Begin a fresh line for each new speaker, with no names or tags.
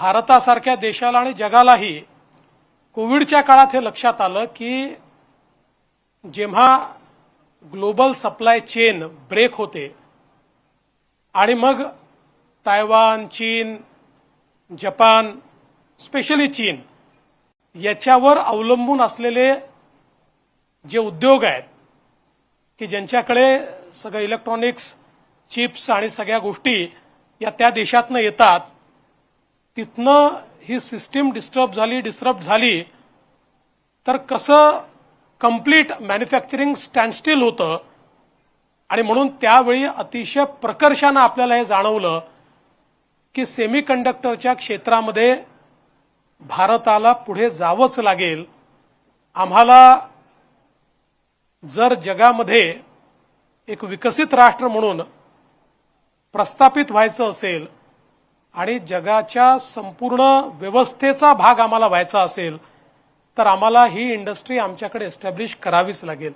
भारतासारख्या देशाला आणि जगालाही कोविडच्या काळात हे लक्षात आलं की जेव्हा ग्लोबल सप्लाय चेन ब्रेक होते आणि मग तायवान चीन जपान स्पेशली चीन याच्यावर अवलंबून असलेले जे उद्योग आहेत की ज्यांच्याकडे सगळं इलेक्ट्रॉनिक्स चिप्स आणि सगळ्या गोष्टी या त्या देशातनं येतात तिथनं ही सिस्टीम डिस्टर्ब झाली डिस्टर्ब झाली तर कसं कंप्लीट मॅन्युफॅक्चरिंग स्टँडस्टील होतं? आणि म्हणून त्यावेळी अतिशय प्रकर्षानं आपल्याला हे जाणवलं की सेमी कंडक्टरच्या क्षेत्रामध्ये भारताला पुढे जावंच लागेल. आम्हाला जर जगामध्ये एक विकसित राष्ट्र म्हणून प्रस्थापित व्हायचं असेल आणि जगाच्या संपूर्ण व्यवस्थेचा भाग आम्हाला व्हायचा असेल तर आम्हाला ही इंडस्ट्री आमच्याकडे एस्टॅब्लिश करावीच लागेल.